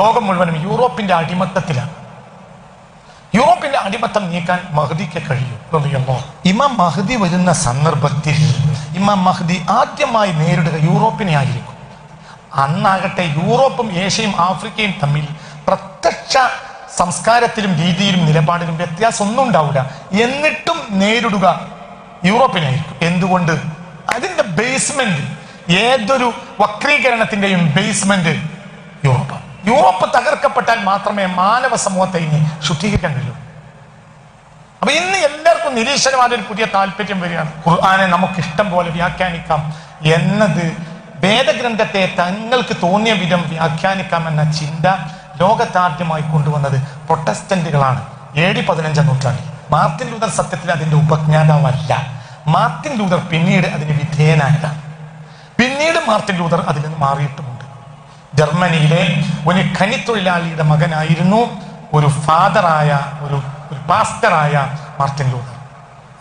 ലോകം മുഴുവനും യൂറോപ്പിന്റെ അടിമത്തത്തിലാണ്. യൂറോപ്പിന്റെ അടിമത്തം നീക്കാൻ മഹദിക്ക് കഴിയും. ഇമാം മഹദി വരുന്ന സന്ദർഭത്തിൽ ഇമാം മഹദി ആദ്യമായി നേരിടുക യൂറോപ്പിനെ ആയിരിക്കും. അന്നാകട്ടെ യൂറോപ്പും ഏഷ്യയും ആഫ്രിക്കയും തമ്മിൽ പ്രത്യക്ഷ സംസ്കാരത്തിലും രീതിയിലും നിലപാടിലും വ്യത്യാസം ഒന്നും ഉണ്ടാവില്ല എന്നിട്ടും നേരിടുക യൂറോപ്പിനായിരിക്കും എന്തുകൊണ്ട്? അതിന്റെ ബേസ്മെന്റ് ഏതൊരു വക്രീകരണത്തിന്റെയും ബേസ്മെന്റ് യൂറോപ്പ് യൂറോപ്പ് തകർക്കപ്പെട്ടാൽ മാത്രമേ മാനവ സമൂഹത്തെ ഇനി ശുദ്ധീകരിക്കാൻ കഴിയൂ. അപ്പൊ ഇന്ന് എല്ലാവർക്കും നിരീശ്വരവാദ ഒരു പുതിയ താല്പര്യം വരികയാണ്. ഖുർആാനെ നമുക്ക് ഇഷ്ടം പോലെ വ്യാഖ്യാനിക്കാം എന്നത് വേദഗ്രന്ഥത്തെ തങ്ങൾക്ക് തോന്നിയ വിധം വ്യാഖ്യാനിക്കാം എന്ന ചിന്ത ലോകത്താദ്യമായി കൊണ്ടുവന്നത് പ്രൊട്ടസ്റ്റന്റുകളാണ്. എ ഡി പതിനഞ്ചാം നൂറ്റാണ്ടിൽ. മാർട്ടിൻ ലൂതർ സത്യത്തിൽ അതിന്റെ ഉപജ്ഞാതാവല്ല. മാർട്ടിൻ ലൂതർ പിന്നീട് അതിന് വിധേയനായതാണ്. പിന്നീട് മാർട്ടിൻ ലൂതർ അതിൽ നിന്ന് മാറിയിട്ടുമുണ്ട്. ജർമ്മനിയിലെ ഒരു ഖനിത്തൊഴിലാളിയുടെ മകനായിരുന്നു ഒരു ഫാദറായ ഒരു ഒരു പാസ്റ്ററായ മാർട്ടിൻ ലൂതർ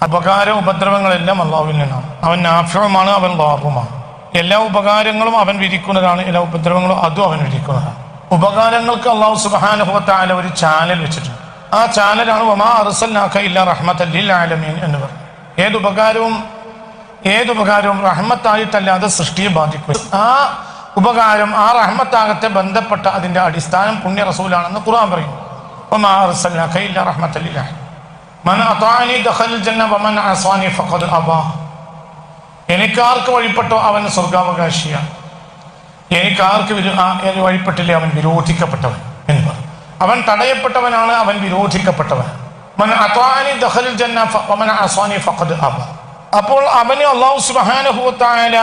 ഉപകാര ഉപദ്രവങ്ങളെല്ലാം അള്ളാഹുവിൽ നിന്നാണ്. അവൻ നാഫ്യമാണ് അവൻ ലാഭമാണ് എല്ലാ ഉപകാരങ്ങളും അവൻ വിരിക്കുന്നതാണ് എല്ലാ ഉപദ്രവങ്ങളും അതും അവൻ വിരിക്കുന്നതാണ് ഉപകാരങ്ങൾക്ക് അള്ളാഹു സുബാനുഭവത്താല ഒരു ചാനൽ വെച്ചിട്ടുണ്ട്. ആ ചാനലാണ് ഒമാ അറുസല്ലാഖ ഇല്ല റഹ്മത്ത് അല്ലി ആലമീൻ എന്ന് പറഞ്ഞു ഏതുപകാരവും ഏതുപകാരവും റഹ്മത്തായിട്ടല്ലാതെ സൃഷ്ടിയെ ബാധിക്കും. ആ ഉപകാരം ആ റഹ്മത്താകത്തെ ബന്ധപ്പെട്ട അതിന്റെ അടിസ്ഥാനം പുണ്യ റസൂലാണെന്ന് ഖുർആൻ പറയും എനിക്കാർക്ക് വഴിപ്പെട്ടോ അവൻ സ്വർഗാവകാശിയാണ്. എനിക്കാർക്ക് വഴിപ്പെട്ടില്ലേ അവൻ വിരോധിക്കപ്പെട്ടവൻ എന്ന് പറഞ്ഞു. അവൻ തടയപ്പെട്ടവനാണ് അവൻ വിരോധിക്കപ്പെട്ടവൻ. അപ്പോൾ അവന് അള്ളാഹു സുബാനുഭവത്തായ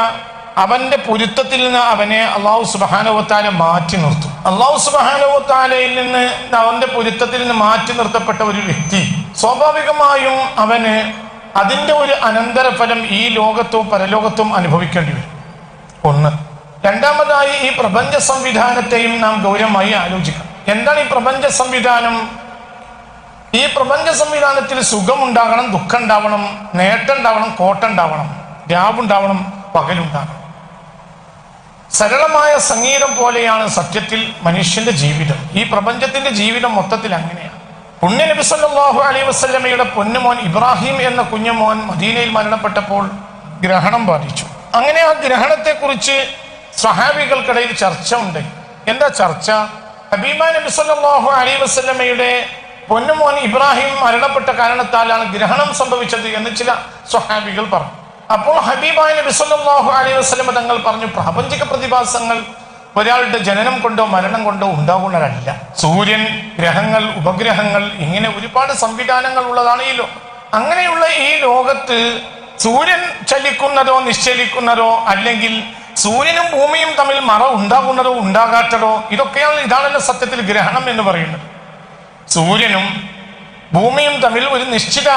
അവന്റെ പൊരുത്തത്തിൽ നിന്ന് അവനെ അള്ളാഹു സുബാനുഭവത്താല മാറ്റി നിർത്തും. അള്ളാഹു സുബാനുഭവത്താലയിൽ നിന്ന് അവന്റെ പൊരുത്തത്തിൽ നിന്ന് മാറ്റി നിർത്തപ്പെട്ട ഒരു വ്യക്തി സ്വാഭാവികമായും അവന് അതിന്റെ ഒരു അനന്തരഫലം ഈ ലോകത്തും പരലോകത്തും അനുഭവിക്കേണ്ടി വരും. ഒന്ന്. രണ്ടാമതായി ഈ പ്രപഞ്ച സംവിധാനത്തെയും നാം ഗൗരവമായി ആലോചിക്കാം എന്താണ് ഈ പ്രപഞ്ച സംവിധാനം? ഈ പ്രപഞ്ച സംവിധാനത്തിൽ സുഖമുണ്ടാകണം ദുഃഖം ഉണ്ടാവണം നേട്ടം ഉണ്ടാവണം കോട്ടം ഉണ്ടാവണം രാവുണ്ടാവണം പകലുണ്ടാകണം സരളമായ സംഗീതം പോലെയാണ് സത്യത്തിൽ മനുഷ്യന്റെ ജീവിതം. ഈ പ്രപഞ്ചത്തിന്റെ ജീവിതം മൊത്തത്തിൽ അങ്ങനെയാണ്. പുണ്യ നബി സല്ലാഹു അലൈഹി വസ്ലമയുടെ പൊന്നുമോൻ ഇബ്രാഹിം എന്ന കുഞ്ഞുമോൻ മദീനയിൽ മരണപ്പെട്ടപ്പോൾ ഗ്രഹണം ബാധിച്ചു. അങ്ങനെ ആ ഗ്രഹണത്തെ കുറിച്ച് സ്വഹാബികൾക്കിടയിൽ ചർച്ച ഉണ്ട് എന്താ ചർച്ച? ഹബീബ നബി സല്ലാഹു അലൈഹി വസ്ലമയുടെ പൊന്നുമോൻ ഇബ്രാഹിം മരണപ്പെട്ട കാരണത്താലാണ് ഗ്രഹണം സംഭവിച്ചത് എന്ന് ചില സ്വഹാബികൾ പറഞ്ഞു. അപ്പോൾ ഹബീബായ നബി സല്ലല്ലാഹു അലൈഹി വസല്ലം തങ്ങൾ പറഞ്ഞു പ്രാപഞ്ചിക പ്രതിഭാസങ്ങൾ ഒരാളുടെ ജനനം കൊണ്ടോ മരണം കൊണ്ടോ ഉണ്ടാകുന്നതല്ല സൂര്യൻ ഗ്രഹങ്ങൾ ഉപഗ്രഹങ്ങൾ ഇങ്ങനെ ഒരുപാട് സംവിധാനങ്ങൾ ഉള്ളതാണ് ഈ ലോകം. അങ്ങനെയുള്ള ഈ ലോകത്ത് സൂര്യൻ ചലിക്കുന്നതോ നിശ്ചലിക്കുന്നതോ അല്ലെങ്കിൽ സൂര്യനും ഭൂമിയും തമ്മിൽ മറ ഉണ്ടാകുന്നതോ ഉണ്ടാകാത്തതോ ഇതൊക്കെയാണ് ഇതാണല്ലോ സത്യത്തിൽ ഗ്രഹണം എന്ന് പറയുന്നത്. സൂര്യനും ഭൂമിയും തമ്മിൽ ഒരു നിശ്ചിത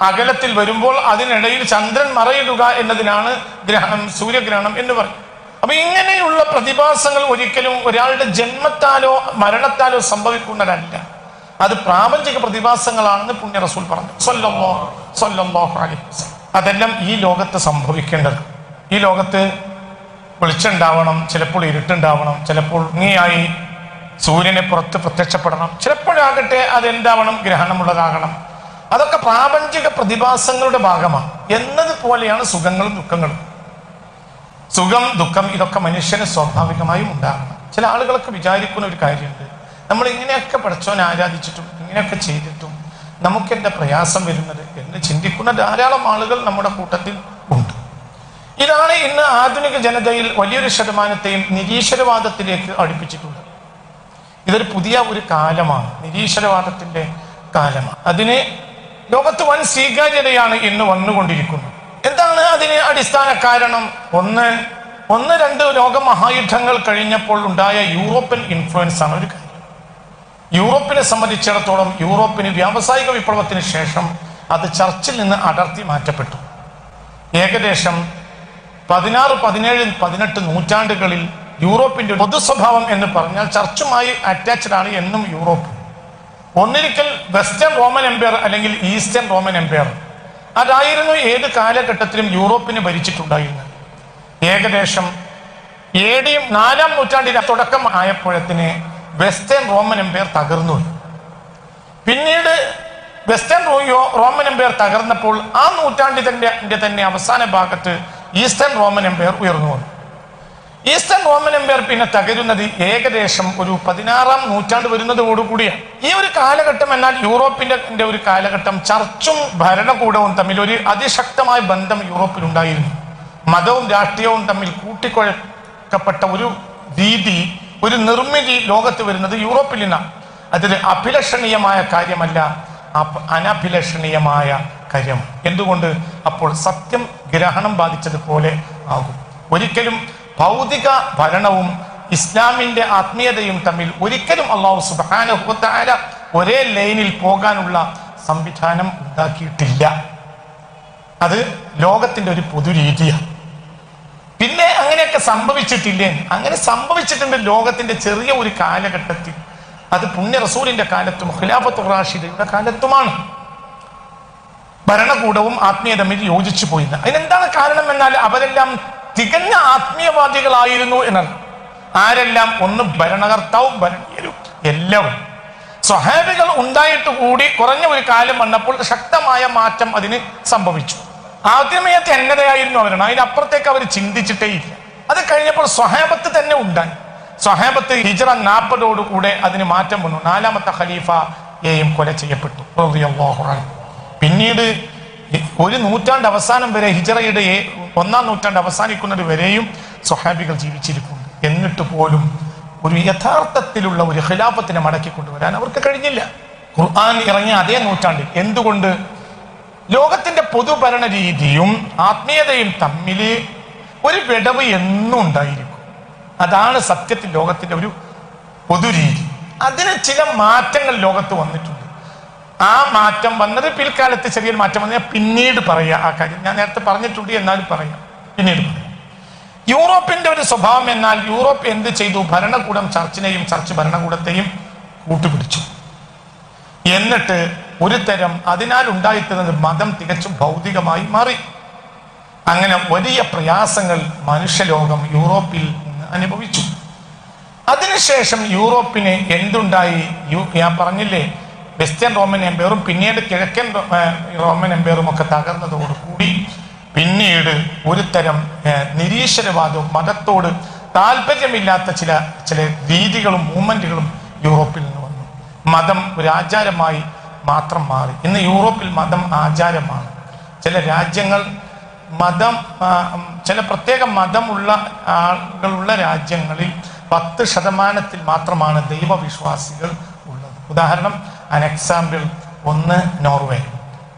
അകലത്തിൽ വരുമ്പോൾ അതിനിടയിൽ ചന്ദ്രൻ മറയിടുക എന്നതിനാണ് ഗ്രഹണം സൂര്യഗ്രഹണം എന്ന് പറയും അപ്പൊ ഇങ്ങനെയുള്ള പ്രതിഭാസങ്ങൾ ഒരിക്കലും ഒരാളുടെ ജന്മത്താലോ മരണത്താലോ സംഭവിക്കുന്നതല്ല. അത് പ്രാപഞ്ചിക പ്രതിഭാസങ്ങളാണെന്ന് പുണ്യ റസൂൽ പറഞ്ഞു സ്വല്ലോ വസല്ലം. അതെല്ലാം ഈ ലോകത്ത് സംഭവിക്കേണ്ടത്. ഈ ലോകത്ത് വെളിച്ചുണ്ടാവണം ചിലപ്പോൾ ഇരുട്ടുണ്ടാവണം ചിലപ്പോൾ ഇങ്ങനെയായി സൂര്യനെ പുറത്ത് പ്രത്യക്ഷപ്പെടണം. ചിലപ്പോഴാകട്ടെ അതെന്താവണം? ഗ്രഹണമുള്ളതാകണം. അതൊക്കെ പ്രാപഞ്ചിക പ്രതിഭാസങ്ങളുടെ ഭാഗമാണ് എന്നതുപോലെയാണ് സുഖങ്ങളും ദുഃഖങ്ങളും. സുഖം ദുഃഖം ഇതൊക്കെ മനുഷ്യന് സ്വാഭാവികമായും ഉണ്ടാകണം. ചില ആളുകളൊക്കെ വിചാരിക്കുന്ന ഒരു കാര്യമുണ്ട്. നമ്മൾ ഇങ്ങനെയൊക്കെ പഠിച്ചോനെ ആരാധിച്ചിട്ടും ഇങ്ങനെയൊക്കെ ചെയ്തിട്ടും നമുക്ക് എന്താ പ്രയാസം വരുന്നത് എന്ന് ചിന്തിക്കുന്ന ധാരാളം ആളുകൾ നമ്മുടെ കൂട്ടത്തിൽ ഉണ്ട്. ഇതാണ് ഇന്ന് ആധുനിക ജനതയിൽ വലിയൊരു ശതമാനത്തെയും നിരീശ്വരവാദത്തിലേക്ക് അടുപ്പിച്ചിട്ടുള്ളത്. ഇതൊരു പുതിയ ഒരു കാലമാണ്. നിരീശ്വരവാദത്തിന്റെ കാലമാണ്. അതിന് ലോകത്ത് വൻ സ്വീകാര്യതയാണ് ഇന്ന് വന്നുകൊണ്ടിരിക്കുന്നത്. എന്താണ് അതിന് അടിസ്ഥാന കാരണം? ഒന്ന് ഒന്ന് രണ്ട് ലോകമഹായുദ്ധങ്ങൾ കഴിഞ്ഞപ്പോൾ ഉണ്ടായ യൂറോപ്യൻ ഇൻഫ്ലുവൻസ് ആണ് ഒരു കാര്യം. യൂറോപ്പിനെ സംബന്ധിച്ചിടത്തോളം യൂറോപ്പിന് വ്യാവസായിക വിപ്ലവത്തിന് ശേഷം അത് ചർച്ചിൽ നിന്ന് അടർത്തി മാറ്റപ്പെട്ടു. ഏകദേശം പതിനാറ് പതിനേഴ് പതിനെട്ട് നൂറ്റാണ്ടുകളിൽ യൂറോപ്പിന്റെ പൊതു സ്വഭാവം എന്ന് പറഞ്ഞാൽ ചർച്ചുമായി അറ്റാച്ച്ഡ് ആണ് എന്നും യൂറോപ്പ്. ഒന്നിരിക്കൽ വെസ്റ്റേൺ റോമൻ എംപയർ അല്ലെങ്കിൽ ഈസ്റ്റേൺ റോമൻ എംപയർ. അതായിരുന്നു ഏത് കാലഘട്ടത്തിലും യൂറോപ്പിന് ഭരിച്ചിട്ടുണ്ടായിരുന്നത്. ഏകദേശം ഡി നാലാം നൂറ്റാണ്ടിന്റെ തുടക്കം ആയപ്പോഴത്തിന് വെസ്റ്റേൺ റോമൻ എംപയർ തകർന്നു. പിന്നീട് വെസ്റ്റേൺ റോമൻ എംപയർ തകർന്നപ്പോൾ ആ നൂറ്റാണ്ടിന്റെ തന്നെ അവസാന ഭാഗത്ത് ഈസ്റ്റേൺ റോമൻ എംപയർ ഉയർന്നു വന്നു. ഈസ്റ്റേൺ റോമൻ എംപയർ പിന്നെ തകരുന്നത് ഏകദേശം ഒരു പതിനാറാം നൂറ്റാണ്ട് വരുന്നതോടുകൂടിയാണ്. ഈ ഒരു കാലഘട്ടം എന്നാൽ യൂറോപ്പിന്റെ ന്റെ ഒരു കാലഘട്ടം ചർച്ചും ഭരണകൂടവും തമ്മിൽ ഒരു അതിശക്തമായ ബന്ധം യൂറോപ്പിലുണ്ടായിരുന്നു. മതവും രാഷ്ട്രീയവും തമ്മിൽ കൂട്ടിക്കുഴക്കപ്പെട്ട ഒരു രീതി ഒരു നിർമ്മിതി ലോകത്ത് വരുന്നത് യൂറോപ്പിൽ നിന്നാണ്. അതിൽ അഭിലഷണീയമായ കാര്യമല്ല അനഭിലഷണീയമായ കാര്യം. എന്തുകൊണ്ട്? അപ്പോൾ സത്യം ഗ്രഹണം ബാധിച്ചതുപോലെ ആകും. ഒരിക്കലും ഭൗതിക ഭരണവും ഇസ്ലാമിന്റെ ആത്മീയതയും തമ്മിൽ ഒരിക്കലും അള്ളാഹു സുബാന ഒരേ ലൈനിൽ പോകാനുള്ള സംവിധാനം ഉണ്ടാക്കിയിട്ടില്ല. അത് ലോകത്തിന്റെ ഒരു പൊതുരീതിയാണ് പിന്നെ അങ്ങനെയൊക്കെ സംഭവിച്ചിട്ടില്ലേ? അങ്ങനെ സംഭവിച്ചിട്ടുണ്ട് ലോകത്തിന്റെ ചെറിയ ഒരു കാലഘട്ടത്തിൽ. അത് പുണ്യ റസൂലിന്റെ കാലത്തും ഖിലാഫത്ത് റാഷിദയുടെ കാലത്തുമാണ്. ഭരണകൂടവും ആത്മീയ തമ്മിൽ യോജിച്ചു പോയില്ല. അതിനെന്താണ് കാരണം എന്നാൽ അവരെല്ലാം തികഞ്ഞ ആത്മീയവാദികളായിരുന്നു എന്നാണ്. ആരെല്ലാം? ഒന്ന് ഭരണകർത്താവും ഭരണീയരും. എല്ലാവരും സ്വഹാബികൾ ഉണ്ടായിട്ട് കൂടി കുറഞ്ഞ ഒരു കാലം വന്നപ്പോൾ ശക്തമായ മാറ്റം അതിന് സംഭവിച്ചു. ആദ്യമേ തെന്നതയായിരുന്നു അവരാണ്. അതിനപ്പുറത്തേക്ക് അവർ ചിന്തിച്ചിട്ടേ ഇല്ല. അത് കഴിഞ്ഞപ്പോൾ സ്വഹാബത്ത് തന്നെ ഉണ്ടായി. സ്വഹാബത്ത് ഹിജറ നാൽപ്പതോടു കൂടെ അതിന് മാറ്റം വന്നു. നാലാമത്തെ ഖലീഫയെയും കൊല ചെയ്യപ്പെട്ടു. പിന്നീട് ഒരു നൂറ്റാണ്ട് അവസാനം വരെ ഹിജറയുടെ ഒന്നാം നൂറ്റാണ്ട് അവസാനിക്കുന്നത് വരെയും സ്വഹാബികൾ ജീവിച്ചിരിക്കുന്നു എന്നിട്ട് പോലും ഒരു യഥാർത്ഥത്തിലുള്ള ഒരു ഖിലാഫത്തിനെ മടക്കി കൊണ്ടുവരാൻ അവർക്ക് കഴിഞ്ഞില്ല. ഖുർആൻ ഇറങ്ങിയ അതേ നൂറ്റാണ്ടിൽ എന്തുകൊണ്ട് ലോകത്തിന്റെ പൊതുഭരണ രീതിയും ആത്മീയതയും തമ്മിൽ ഒരു വിടവ് എന്നും ഉണ്ടായിരിക്കും. അതാണ് സത്യത്തിൽ ലോകത്തിന്റെ ഒരു പൊതുരീതി. അതിന് ചില മാറ്റങ്ങൾ ലോകത്ത് വന്നിട്ടുണ്ട്. ആ മാറ്റം വന്നത് പിൽക്കാലത്ത് ചെറിയൊരു മാറ്റം വന്നാൽ പിന്നീട് പറയാം ആ കാര്യം. ഞാൻ നേരത്തെ പറഞ്ഞിട്ടുണ്ട് എന്നാലും പറയാം. പിന്നീട് പറയാം. യൂറോപ്പിന്റെ ഒരു സ്വഭാവം എന്നാൽ യൂറോപ്പ് എന്ത് ചെയ്തു? ഭരണകൂടം ചർച്ചിനെയും ചർച്ച് ഭരണകൂടത്തെയും കൂട്ടുപിടിച്ചു. എന്നിട്ട് ഒരു തരം അതിനാൽ ഉണ്ടായിത്തീർന്നത് മതം തികച്ചും ഭൗതികമായി മാറി. അങ്ങനെ വലിയ പ്രയാസങ്ങൾ മനുഷ്യലോകം യൂറോപ്പിൽ അനുഭവിച്ചു. അതിനുശേഷം യൂറോപ്പിന് എന്തുണ്ടായി? ഞാൻ പറഞ്ഞില്ലേ വെസ്റ്റേൺ റോമൻ എംപയറും പിന്നീട് കിഴക്കൻ റോമൻ എംപയറും ഒക്കെ തകർന്നതോടുകൂടി പിന്നീട് ഒരു തരം നിരീശ്വരവാദവും മതത്തോട് താല്പര്യമില്ലാത്ത ചില ചില രീതികളും മൂവ്മെന്റുകളും യൂറോപ്പിൽ നിന്ന് വന്നു. മതം ഒരു ആചാരമായി മാത്രം മാറി. ഇന്ന് യൂറോപ്പിൽ മതം ആചാരമാണ്. ചില രാജ്യങ്ങൾ മതം ചില പ്രത്യേക മതമുള്ള ആളുകളുള്ള രാജ്യങ്ങളിൽ പത്ത് ശതമാനത്തിൽ മാത്രമാണ് ദൈവവിശ്വാസികൾ ഉള്ളത്. ഉദാഹരണം അൻ എക്സാമ്പിൾ ഒന്ന് നോർവേ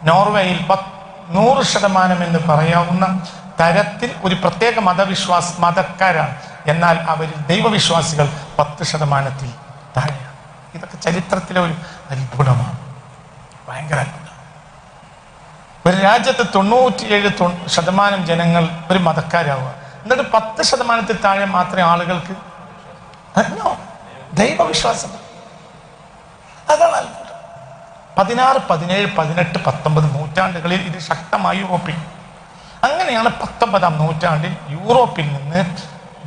നോർവേയിൽ പത്ത് നൂറ് ശതമാനം എന്ന് പറയാവുന്ന തരത്തിൽ ഒരു പ്രത്യേക മതവിശ്വാസ മതക്കാരാണ്. എന്നാൽ അവരിൽ ദൈവവിശ്വാസികൾ പത്ത് ശതമാനത്തിൽ താഴെയാണ്. ഇതൊക്കെ ചരിത്രത്തിലെ ഒരു അത്ഭുതമാണ്. ഭയങ്കര അത്ഭുതം. ഒരു രാജ്യത്ത് തൊണ്ണൂറ്റിയേഴ് ശതമാനം ജനങ്ങൾ ഒരു മതക്കാരാവുക. എന്നിട്ട് പത്ത് ശതമാനത്തിൽ താഴെ മാത്രമേ ആളുകൾക്ക്. ദൈവവിശ്വാസം. അതാണ് അത്ഭുതം. പതിനാറ് പതിനേഴ് പതിനെട്ട് പത്തൊമ്പത് നൂറ്റാണ്ടുകളിൽ ഇത് ശക്തമായി യൂറോപ്പിൽ അങ്ങനെയാണ് പത്തൊമ്പതാം നൂറ്റാണ്ടിൽ യൂറോപ്പിൽ നിന്ന്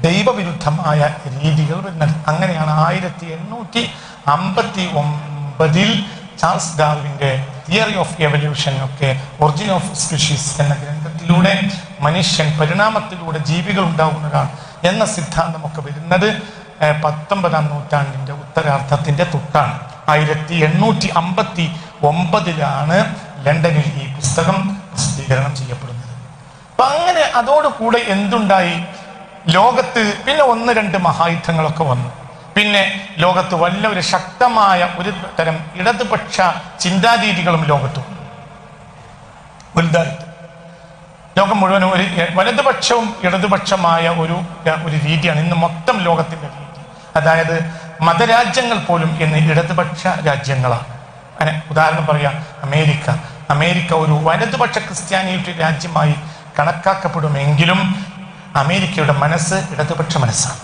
ദൈവവിരുദ്ധമായ രീതികൾ വരുന്നത്. അങ്ങനെയാണ് ആയിരത്തി എണ്ണൂറ്റി അമ്പത്തി ഒമ്പതിൽ ചാൾസ് ഡാർവിന്റെ തിയറി ഓഫ് എവല്യൂഷൻ ഒക്കെ ഒറിജിൻ ഓഫ് സ്പീഷീസ് എന്ന ഗ്രന്ഥത്തിലൂടെ മനുഷ്യൻ പരിണാമത്തിലൂടെ ജീവികൾ ഉണ്ടാകുന്നതാണ് എന്ന സിദ്ധാന്തമൊക്കെ വരുന്നത് പത്തൊമ്പതാം നൂറ്റാണ്ടിന്റെ ഉത്തരാർത്ഥത്തിന്റെ തൊട്ടാണ്. ആയിരത്തി എണ്ണൂറ്റി അമ്പത്തി ഒമ്പതിലാണ് ലണ്ടനിൽ ഈ പുസ്തകം പ്രസിദ്ധീകരണം ചെയ്യപ്പെടുന്നത്. അപ്പൊ അങ്ങനെ അതോടുകൂടെ എന്തുണ്ടായി? ലോകത്ത് പിന്നെ ഒന്ന് രണ്ട് മഹായുദ്ധങ്ങളൊക്കെ വന്നു. പിന്നെ ലോകത്ത് വല്ല ഒരു ശക്തമായ ഒരു തരം ഇടതുപക്ഷ ചിന്താരീതികളും ലോകത്ത് വന്നു. വലുതായിട്ട്. ലോകം മുഴുവനും ഒരു വലതുപക്ഷവും ഇടതുപക്ഷമായ ഒരു ഒരു രീതിയാണ് ഇന്ന് മൊത്തം ലോകത്തിന്റെ രീതി. അതായത് മതരാജ്യങ്ങൾ പോലും ഇന്ന് ഇടതുപക്ഷ രാജ്യങ്ങളാണ്. അങ്ങനെ ഉദാഹരണം പറയാം അമേരിക്ക. അമേരിക്ക ഒരു വലതുപക്ഷ ക്രിസ്ത്യാനിയുടെ രാജ്യമായി കണക്കാക്കപ്പെടുമെങ്കിലും അമേരിക്കയുടെ മനസ്സ് ഇടതുപക്ഷ മനസ്സാണ്.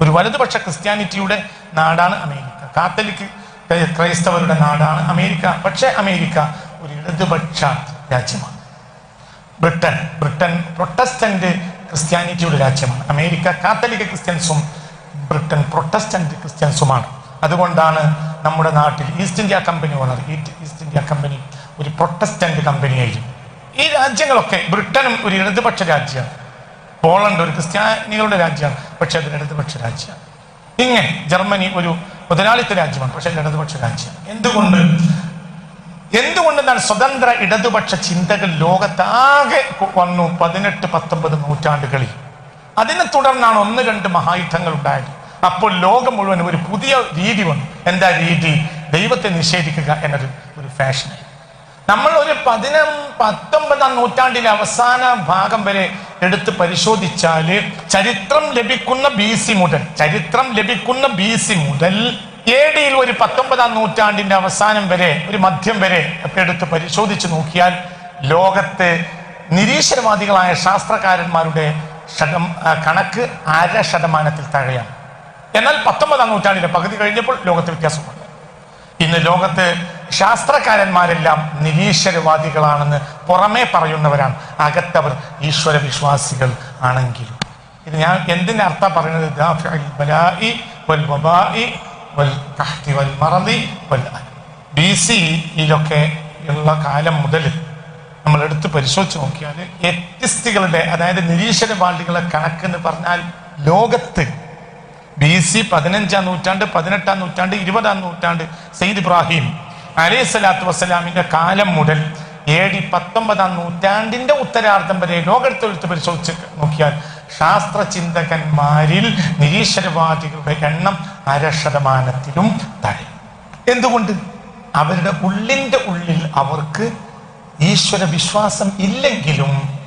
ഒരു വലതുപക്ഷ ക്രിസ്ത്യാനിറ്റിയുടെ നാടാണ് അമേരിക്ക. കാത്തലിക് ക്രൈ- ക്രൈസ്തവരുടെ നാടാണ് അമേരിക്ക. പക്ഷേ അമേരിക്ക ഒരു ഇടതുപക്ഷ രാജ്യമാണ്. ബ്രിട്ടൻ ബ്രിട്ടൻ പ്രൊട്ടസ്റ്റന്റ് ക്രിസ്ത്യാനിറ്റിയുടെ രാജ്യമാണ്. അമേരിക്ക കാത്തലിക് ക്രിസ്ത്യൻസും ബ്രിട്ടൻ പ്രൊട്ടസ്റ്റന്റ് ക്രിസ്ത്യൻസുമാണ്. അതുകൊണ്ടാണ് നമ്മുടെ നാട്ടിൽ East India Company owner East India Company ഒരു പ്രൊട്ടസ്റ്റന്റ് കമ്പനിയായിരുന്നു ഈ രാജ്യങ്ങളൊക്കെ ബ്രിട്ടനും ഒരു ഇടതുപക്ഷ രാജ്യമാണ്. പോളണ്ട് ഒരു ക്രിസ്ത്യാനികളുടെ രാജ്യമാണ് പക്ഷെ അത് ഇടതുപക്ഷ രാജ്യമാണ്. ഇങ്ങനെ ജർമ്മനി ഒരു മുതലാളിത്ത രാജ്യമാണ് പക്ഷെ ഇടതുപക്ഷ രാജ്യമാണ്. എന്തുകൊണ്ട്? എന്തുകൊണ്ടെന്നാൽ സ്വതന്ത്ര ഇടതുപക്ഷ ചിന്തകൾ ലോകത്താകെ വന്നു പതിനെട്ട് പത്തൊമ്പത് നൂറ്റാണ്ടുകളിൽ. അതിനെ തുടർന്നാണ് ഒന്ന് രണ്ട് മഹായുദ്ധങ്ങൾ ഉണ്ടായത്. അപ്പോൾ ലോകം മുഴുവൻ ഒരു പുതിയ രീതി വന്നു. എന്താ രീതി? ദൈവത്തെ നിഷേധിക്കുക എന്നൊരു ഒരു ഫാഷനായി നമ്മൾ ഒരു പതിനം പത്തൊമ്പതാം നൂറ്റാണ്ടിലെ അവസാന ഭാഗം വരെ എടുത്ത് പരിശോധിച്ചാൽ ചരിത്രം ലഭിക്കുന്ന ബി സി മുതൽ ചരിത്രം ലഭിക്കുന്ന ബി സി മുതൽ എ ഡിയിൽ ഒരു പത്തൊമ്പതാം നൂറ്റാണ്ടിന്റെ അവസാനം വരെ ഒരു മധ്യം വരെ ഒക്കെ എടുത്ത് പരിശോധിച്ച് നോക്കിയാൽ ലോകത്തെ നിരീശ്വരവാദികളായ ശാസ്ത്രകാരന്മാരുടെ ശതം കണക്ക് അര ശതമാനത്തിൽ താഴെയാണ്. എന്നാൽ പത്തൊമ്പതാം നൂറ്റാണ്ടിന്റെ പകുതി കഴിഞ്ഞപ്പോൾ ലോകത്ത് വ്യത്യാസമുണ്ട്. ഇന്ന് ലോകത്ത് ശാസ്ത്രകാരന്മാരെല്ലാം നിരീശ്വരവാദികളാണെന്ന് പുറമേ പറയുന്നവരാണ്. അകത്തവർ ഈശ്വര വിശ്വാസികൾ ആണെങ്കിലും. ഇത് ഞാൻ എന്തിന്റെ അർത്ഥം പറയുന്നത്? ബി സിയിലൊക്കെ ഉള്ള കാലം മുതൽ നമ്മൾ എടുത്ത് പരിശോധിച്ച് നോക്കിയാൽ എത്തിസ്റ്റുകളുടെ അതായത് നിരീശ്വരവാദികളെ കണക്കെന്ന് പറഞ്ഞാൽ ലോകത്ത് ബി സി പതിനഞ്ചാം നൂറ്റാണ്ട് പതിനെട്ടാം നൂറ്റാണ്ട് ഇരുപതാം നൂറ്റാണ്ട് സെയ്ദ് ഇബ്രാഹിം അലൈഹി സ്വലാത്തു വസ്സലാമിന്റെ കാലം മുതൽ എ ഡി പത്തൊമ്പതാം നൂറ്റാണ്ടിന്റെ ഉത്തരാർദ്ധം വരെ ലോകത്തെടുത്ത് പരിശോധിച്ച് നോക്കിയാൽ ശാസ്ത്ര ചിന്തകന്മാരിൽ നിരീശ്വരവാദികളുടെ എണ്ണം അര ശതമാനത്തിലും താഴെ എന്തുകൊണ്ട്? അവരുടെ ഉള്ളിന്റെ ഉള്ളിൽ അവർക്ക് ഈശ്വര വിശ്വാസം ഇല്ലെങ്കിലും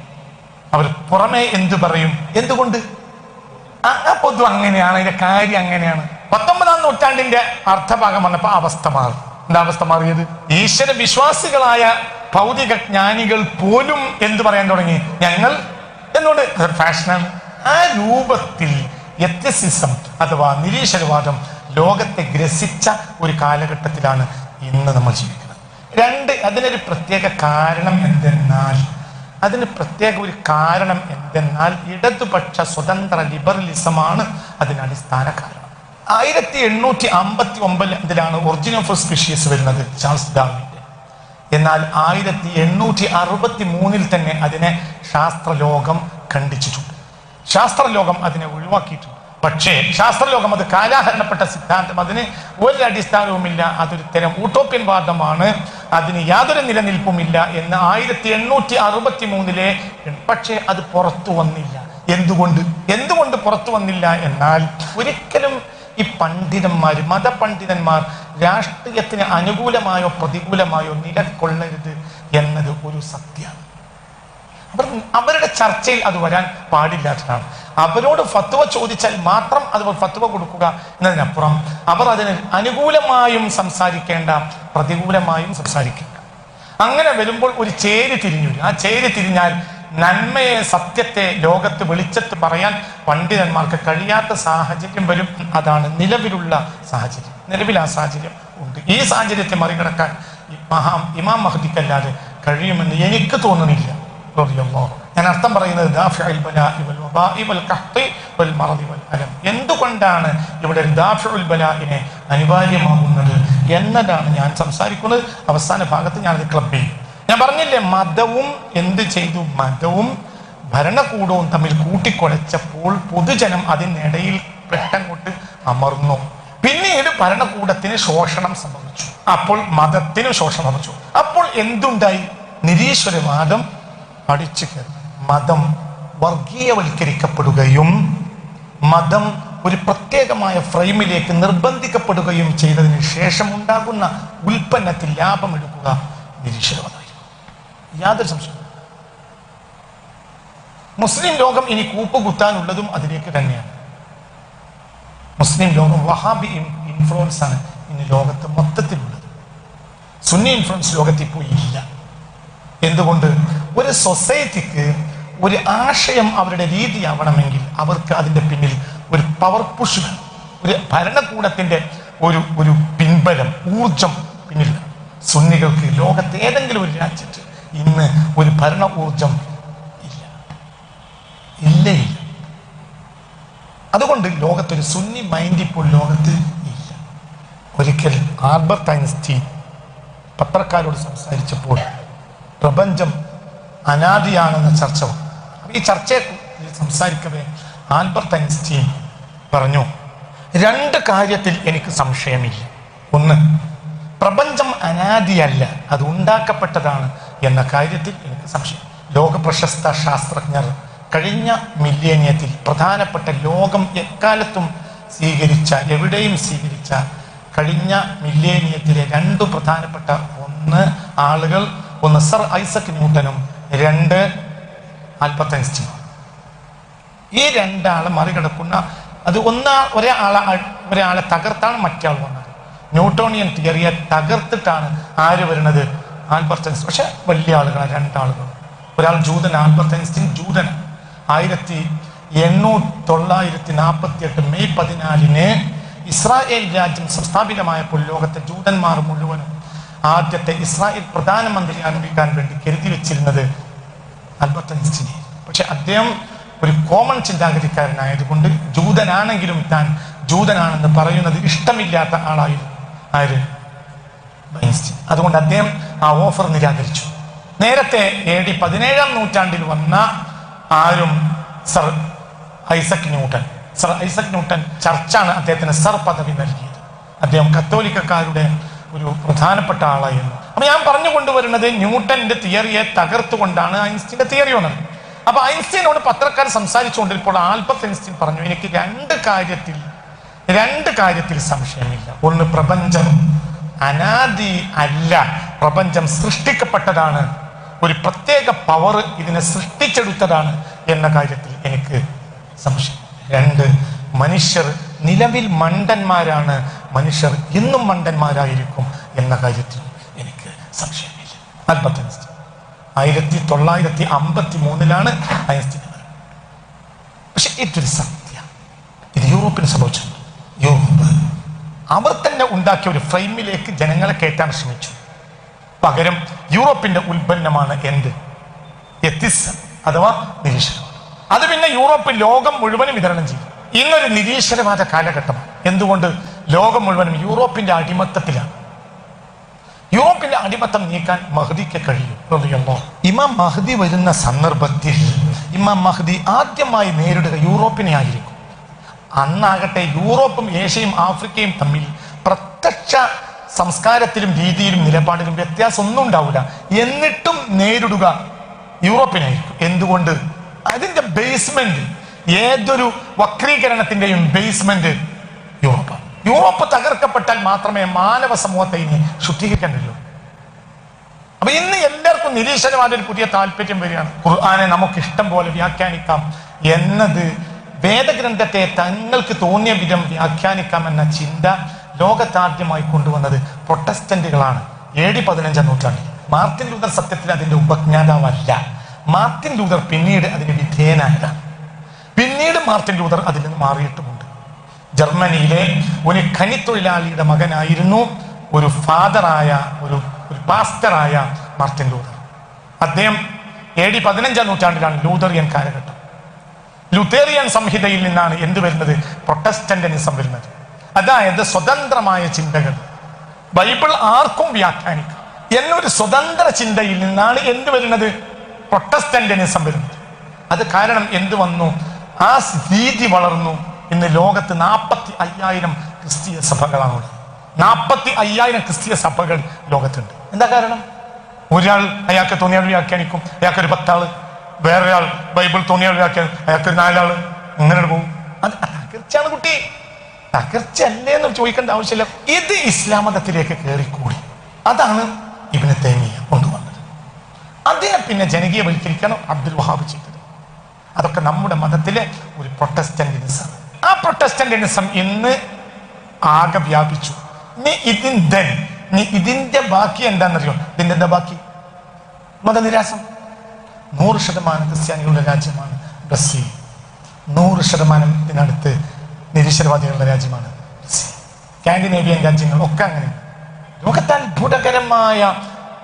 അവർ പുറമെ എന്തു പറയും? എന്തുകൊണ്ട്? ആ പൊതു അങ്ങനെയാണ് അതിന്റെ കാര്യം അങ്ങനെയാണ്. പത്തൊമ്പതാം നൂറ്റാണ്ടിന്റെ അർത്ഥഭാഗം വന്നപ്പോ അവസ്ഥ മാറി. എന്താ അവസ്ഥ മാറിയത്? ഈശ്വര വിശ്വാസികളായ ഭൗതിക ജ്ഞാനികൾ പോലും എന്തു പറയാൻ തുടങ്ങി? ഞങ്ങൾ എന്നോട് ഫാഷനാണ്. ആ രൂപത്തിൽ എത്തസിസം അഥവാ നിരീശ്വരവാദം ലോകത്തെ ഗ്രസിച്ച ഒരു കാലഘട്ടത്തിലാണ് ഇന്ന് നമ്മൾ ജീവിക്കുന്നത്. രണ്ട് അതിനൊരു പ്രത്യേക കാരണം എന്തെന്നാൽ അതിന് പ്രത്യേക ഒരു കാരണം എന്തെന്നാൽ ഇടതുപക്ഷ സ്വതന്ത്ര ലിബറലിസമാണ് അതിന് അടിസ്ഥാന കാരണം. ആയിരത്തി എണ്ണൂറ്റി അമ്പത്തി ഒമ്പതിലാണ് ഒറിജിൻ ഓഫ് സ്പീഷീസ് വരുന്നത് ചാൾസ് ഡാർവിന്റെ എന്നാൽ ആയിരത്തി എണ്ണൂറ്റി അറുപത്തി മൂന്നിൽ തന്നെ അതിനെ ശാസ്ത്രലോകം ഖണ്ഡിച്ചിട്ടുണ്ട്. ശാസ്ത്രലോകം അതിനെ ഒഴിവാക്കിയിട്ടുണ്ട്. പക്ഷേ ശാസ്ത്രലോകം അത് കാലാഹരണപ്പെട്ട സിദ്ധാന്തം. അതിന് ഒരു അടിസ്ഥാനവുമില്ല. അതൊരു തരം ഊട്ടോപ്യൻ വാദമാണ്. അതിന് യാതൊരു നിലനിൽപ്പുമില്ല എന്ന് ആയിരത്തി എണ്ണൂറ്റി അറുപത്തി മൂന്നിലെ പക്ഷേ അത് പുറത്തു വന്നില്ല. എന്തുകൊണ്ട്? എന്തുകൊണ്ട് പുറത്തു വന്നില്ല എന്നാൽ ഒരിക്കലും ഈ പണ്ഡിതന്മാർ മതപണ്ഡിതന്മാർ രാഷ്ട്രീയത്തിന് അനുകൂലമായോ പ്രതികൂലമായോ നിലകൊള്ളരുത് എന്നത് ഒരു സത്യമാണ് അവർ അവരുടെ ചർച്ചയിൽ അത് വരാൻ പാടില്ലാത്തതാണ്. അവരോട് ഫത്വ ചോദിച്ചാൽ മാത്രം അത് ഫത്വ കൊടുക്കുക എന്നതിനപ്പുറം അവർ അതിന് അനുകൂലമായും സംസാരിക്കേണ്ട പ്രതികൂലമായും സംസാരിക്കേണ്ട. അങ്ങനെ വരുമ്പോൾ ഒരു ചേരി തിരിഞ്ഞു ആ ചേരി തിരിഞ്ഞാൽ നന്മയെ സത്യത്തെ ലോകത്ത് വെളിച്ചത്ത് പറയാൻ പണ്ഡിതന്മാർക്ക് കഴിയാത്ത സാഹചര്യം വരും. അതാണ് നിലവിലുള്ള സാഹചര്യം. നിലവിൽ ആ സാഹചര്യം ഉണ്ട്. ഈ സാഹചര്യത്തെ മറികടക്കാൻ മഹാ ഇമാം മഹദിക്കല്ലാതെ കഴിയുമെന്ന് എനിക്ക് തോന്നുന്നില്ല. ഞാൻ അർത്ഥം പറയുന്നത് എന്തുകൊണ്ടാണ് ഇവിടെ ബലാഇനെ അനിവാര്യമാകുന്നത് എന്നതാണ് ഞാൻ സംസാരിക്കുന്നത്. അവസാന ഭാഗത്ത് ഞാനത് ക്ലബ് ചെയ്യും. ഞാൻ പറഞ്ഞില്ലേ മതവും എന്ത് ചെയ്തു? മതവും ഭരണകൂടവും തമ്മിൽ കൂട്ടിക്കുഴച്ചപ്പോൾ പൊതുജനം അതിനിടയിൽ പെട്ടങ്ങോട്ട് അമർന്നു. പിന്നീട് ഭരണകൂടത്തിന് ശോഷണം സംഭവിച്ചു. അപ്പോൾ മതത്തിന് ശോഷണം സംഭവിച്ചു. അപ്പോൾ എന്തുണ്ടായി? നിരീശ്വരവാദം അടിച്ചു കയറി. മതം വർഗീയവൽക്കരിക്കപ്പെടുകയും മതം ഒരു പ്രത്യേകമായ ഫ്രെയിമിലേക്ക് നിർബന്ധിക്കപ്പെടുകയും ചെയ്തതിന് ശേഷം ഉണ്ടാകുന്ന ഉൽപ്പന്നത്തിൽ ലാഭമെടുക്കുക നിരീശ്വരവാദമായിരുന്നു യാതൊരു സംശയവും മുസ്ലിം ലോകം ഇനി കൂപ്പുകുത്താനുള്ളതും അതിലേക്ക് തന്നെയാണ്. മുസ്ലിം ലോകം വഹാബി ഇൻഫ്ലുവൻസ് ആണ് ഇന്ന് ലോകത്ത് മൊത്തത്തിലുള്ളത്. സുന്നി ഇൻഫ്ലുവൻസ് ലോകത്ത് പോയി ഇല്ല. എന്തുകൊണ്ട്? ഒരു സൊസൈറ്റിക്ക് ഒരു ആശയം അവരുടെ രീതിയാവണമെങ്കിൽ അവർക്ക് അതിന്റെ പിന്നിൽ ഒരു പവർ പുഷ് ഒരു ഭരണകൂടത്തിന്റെ ഒരു ഒരു പിൻബലം ഊർജം പിന്നിൽ. സുന്നികൾക്ക് ലോകത്ത് ഏതെങ്കിലും ഒരു രാജ്യത്ത് ഇന്ന് ഒരു ഭരണ ഊർജം ഇല്ല. ഇല്ലേ ഇല്ല. അതുകൊണ്ട് ലോകത്തൊരു സുന്നി മൈൻഡ് ഇപ്പോൾ ലോകത്ത് ഇല്ല. ഒരിക്കൽ ആൽബർട്ട് ഐൻസ്റ്റീൻ പത്രക്കാരോട് സംസാരിച്ചപ്പോൾ പ്രപഞ്ചം അനാദിയാണെന്ന ചർച്ച. ഈ ചർച്ചയെ സംസാരിക്കവേ ആൽബർട്ട് ഐൻസ്റ്റീൻ പറഞ്ഞു രണ്ട് കാര്യത്തിൽ എനിക്ക് സംശയമില്ല ഒന്ന് പ്രപഞ്ചം അനാദിയല്ല അത് ഉണ്ടാക്കപ്പെട്ടതാണ് എന്ന കാര്യത്തിൽ എനിക്ക് സംശയം ലോക പ്രശസ്ത ശാസ്ത്രജ്ഞർ കഴിഞ്ഞ മില്ലേനിയത്തിൽ പ്രധാനപ്പെട്ട ലോകം എക്കാലത്തും സ്വീകരിച്ച എവിടെയും സ്വീകരിച്ച കഴിഞ്ഞ മില്ലേനിയത്തിലെ രണ്ട് പ്രധാനപ്പെട്ട ഒന്ന് ആളുകൾ ഒന്ന് സർ ഐസക് ന്യൂട്ടനും രണ്ട് ഐൻസ്റ്റീനും ഈ രണ്ടാളെ മറികടക്കുന്ന അത് ഒന്നാ ഒരാളെ ഒരാളെ തകർത്താണ് മറ്റേ ആൾ വന്നത്. ന്യൂട്ടോണിയൻ തിയറിയെ തകർത്തിട്ടാണ് ആര് വരുന്നത്? ആൽബർട്ട് ഐൻസ്റ്റീൻ പക്ഷെ വലിയ ആളുകളാണ് രണ്ടാളുകൾ ഒരാൾ ജൂതൻ ആൽബർട്ട് ഐൻസ്റ്റീൻ ജൂതൻ. ആയിരത്തി എണ്ണൂറ്റി തൊള്ളായിരത്തി നാൽപ്പത്തി എട്ട് മെയ് പതിനാലിന് ഇസ്രായേൽ രാജ്യം സംസ്ഥാപിതമായപ്പോൾ ലോകത്തെ ജൂതന്മാർ മുഴുവനും ആദ്യത്തെ ഇസ്രായേൽ പ്രധാനമന്ത്രി ആരംഭിക്കാൻ വേണ്ടി കരുതി വെച്ചിരുന്നത് ആൽബർട്ട് ഐൻസ്റ്റീനെ പക്ഷെ അദ്ദേഹം ഒരു കോമൺ ചിന്താഗതിക്കാരനായതുകൊണ്ട് ജൂതനാണെങ്കിലും താൻ ജൂതനാണെന്ന് പറയുന്നത് ഇഷ്ടമില്ലാത്ത ആളായിരുന്നു ആര്? ഐൻസ്റ്റീൻ. അതുകൊണ്ട് അദ്ദേഹം ആ ഓഫർ നിരാകരിച്ചു. നേരത്തെ എ ഡി പതിനേഴാം നൂറ്റാണ്ടിൽ വന്ന ആരും Sir Isaac Newton. Sir Isaac Newton ചർച്ചാണ് അദ്ദേഹത്തിന് സർ പദവി നൽകിയത്. അദ്ദേഹം കത്തോലിക്കക്കാരുടെ ഒരു പ്രധാനപ്പെട്ട ആളായിരുന്നു. അപ്പൊ ഞാൻ പറഞ്ഞു കൊണ്ടുവരുന്നത് ന്യൂട്ടന്റെ തിയറിയെ തകർത്തുകൊണ്ടാണ് ഐൻസ്റ്റീന്റെ തിയറി വന്നത് അപ്പൊ ഐൻസ്റ്റീനോട് പത്രക്കാർ സംസാരിച്ചുകൊണ്ടിരിപ്പോൾ ആൽബർട്ട് ഐൻസ്റ്റീൻ പറഞ്ഞു എനിക്ക് രണ്ട് കാര്യത്തിൽ രണ്ട് കാര്യത്തിൽ സംശയമില്ല. ഒന്ന് പ്രപഞ്ചം അനാദി അല്ല. പ്രപഞ്ചം സൃഷ്ടിക്കപ്പെട്ടതാണ്. ഒരു പ്രത്യേക പവർ ഇതിനെ സൃഷ്ടിച്ചെടുത്തതാണ് എന്ന കാര്യത്തിൽ എനിക്ക് സംശയം. രണ്ട് മനുഷ്യർ നിലവിൽ മണ്ടന്മാരാണ്. മനുഷ്യർ എന്നും മണ്ടന്മാരായിരിക്കും എന്ന കാര്യത്തിൽ സംശയമില്ല. അൽബത്ത് ഐൻസ്റ്റീൻ ആയിരത്തി തൊള്ളായിരത്തി അമ്പത്തി മൂന്നിലാണ് ഐൻസ്റ്റീൻ. പക്ഷെ ഇതൊരു സത്യ. ഇത് യൂറോപ്പിന് സംഭവിച്ചു യൂറോപ്പ് അവർ തന്നെ ഉണ്ടാക്കിയ ഒരു ഫ്രെയിമിലേക്ക് ജനങ്ങളെ കയറ്റാൻ ശ്രമിച്ചു. പകരം യൂറോപ്പിന്റെ ഉൽപ്പന്നമാണ് എന്ത്? എത്തിസം അഥവാ നിരീശ്വരവാദം അത് പിന്നെ യൂറോപ്പ് ലോകം മുഴുവനും വിതരണം ചെയ്തു. ഇന്നൊരു നിരീശ്വരവാദ കാലഘട്ടമാണ്. എന്തുകൊണ്ട്? ലോകം മുഴുവനും യൂറോപ്പിന്റെ അടിമത്തത്തിലാണ്. യൂറോപ്പിന്റെ അടിമത്തം നീക്കാൻ മഹദിക്ക് കഴിയും. ഇമാം മഹദി വരുന്ന സന്ദർഭത്തിൽ ഇമാം മഹദി ആദ്യമായി നേരിടുക യൂറോപ്പിനെ ആയിരിക്കും. അന്നാകട്ടെ യൂറോപ്പും ഏഷ്യയും ആഫ്രിക്കയും തമ്മിൽ പ്രത്യക്ഷ സംസ്കാരത്തിലും രീതിയിലും നിലപാടിലും വ്യത്യാസം ഒന്നും ഉണ്ടാവില്ല. എന്നിട്ടും നേരിടുക യൂറോപ്പിനായിരിക്കും എന്തുകൊണ്ട്? അതിന്റെ ബേസ്മെന്റ് ഏതൊരു വക്രീകരണത്തിന്റെയും ബേസ്മെന്റ് യൂറോപ്പാണ്. യൂറോപ്പ് തകർക്കപ്പെട്ടാൽ മാത്രമേ മാനവ സമൂഹത്തെ ഇനി ശുദ്ധീകരിക്കാൻ കഴിയൂ. അപ്പൊ ഇന്ന് എല്ലാവർക്കും നിരീശ്വരവാദ ഒരു പുതിയ താല്പര്യം വരികയാണ്. ഖുർആാനെ നമുക്ക് ഇഷ്ടം പോലെ വ്യാഖ്യാനിക്കാം എന്നത് വേദഗ്രന്ഥത്തെ തങ്ങൾക്ക് തോന്നിയ വിധം വ്യാഖ്യാനിക്കാം എന്ന ചിന്ത ലോകത്താദ്യമായി കൊണ്ടുവന്നത് പ്രൊട്ടസ്റ്റന്റുകളാണ്. ഏ ഡി പതിനഞ്ചാം നൂറ്റാണ്ടിൽ. മാർട്ടിൻ ലൂതർ സത്യത്തിൽ അതിന്റെ ഉപജ്ഞാതാവല്ല. മാർട്ടിൻ ലൂതർ പിന്നീട് അതിന് വിധേയനായതാണ്. പിന്നീട് മാർട്ടിൻ ലൂതർ അതിൽ നിന്ന് മാറിയിട്ടുമുണ്ട്. ജർമ്മനിയിലെ ഒരു ഖനിത്തൊഴിലാളിയുടെ മകനായിരുന്നു ഒരു ഫാദറായ ഒരു ഒരു പാസ്റ്ററായ മാർട്ടിൻ ലൂതർ അദ്ദേഹം എ ഡി പതിനഞ്ചാം നൂറ്റാണ്ടിലാണ് ലൂതറിയൻ കാലഘട്ടം. ലുത്തേറിയൻ സംഹിതയിൽ നിന്നാണ് എന്ത് വരുന്നത്? പ്രൊട്ടസ്റ്റന്റനിസം വരുന്നത്. അതായത് സ്വതന്ത്രമായ ചിന്തകൾ. ബൈബിൾ ആർക്കും വ്യാഖ്യാനിക്കാം. എന്നൊരു സ്വതന്ത്ര ചിന്തയിൽ നിന്നാണ് എന്ത് വരുന്നത്? പ്രൊട്ടസ്റ്റന്റനിസം വരുന്നത്. അത് കാരണം എന്ത് വന്നു? ആ രീതി വളർന്നു. ഇന്ന് ലോകത്ത് നാൽപ്പത്തി അയ്യായിരം ക്രിസ്തീയ സഭകളാണുള്ളത് നാൽപ്പത്തി അയ്യായിരം ക്രിസ്തീയ സഭകൾ ലോകത്തുണ്ട്. എന്താ കാരണം? ഒരാൾ അയാൾക്ക് തോന്നിയാൽ വ്യാഖ്യാനിക്കും. അയാൾക്ക് ഒരു പത്താൾ. വേറൊരാൾ ബൈബിൾ തോന്നിയാൽ വ്യാഖ്യാനിക്കും അയാൾക്ക് ഒരു നാലാൾ. അങ്ങനെ പോകും അത് തകർച്ചയാണ് കുട്ടി. തകർച്ചയല്ലേ എന്ന് ചോദിക്കേണ്ട ആവശ്യമില്ല. ഇത് ഇസ്ലാം മതത്തിലേക്ക് കയറിക്കൂടി അതാണ് ഇവന് തേങ്ങിയ കൊണ്ടുവന്നത്. അതിനെ പിന്നെ ജനകീയവൽക്കരിക്കണം അബ്ദുൽ വഹാബ് ചെയ്തത്. അതൊക്കെ നമ്മുടെ മതത്തിലെ ഒരു പ്രൊട്ടസ്റ്റന്റിനിസം ആ പ്രൊട്ടസ്റ്റന്റിസം ഇന്ന് ആകെ വ്യാപിച്ചു. നീ ഇതിൻ ദെൻ നീ ഇതിന്റെ ബാക്കി എന്താണെന്നറിയോ? ഇതിന്റെ എന്താ ബാക്കി? മതനിരാസം. നൂറ് ശതമാനം ക്രിസ്ത്യാനികളുടെ രാജ്യമാണ് ബ്രസീൽ. നൂറ് ശതമാനം ഇതിനടുത്ത് നിരീശ്വരവാദികളുടെ രാജ്യമാണ് സ്കാൻഡിനേവിയൻ രാജ്യങ്ങൾ ഒക്കെ അങ്ങനെ. ലോകത്ത് അത്ഭുതകരമായ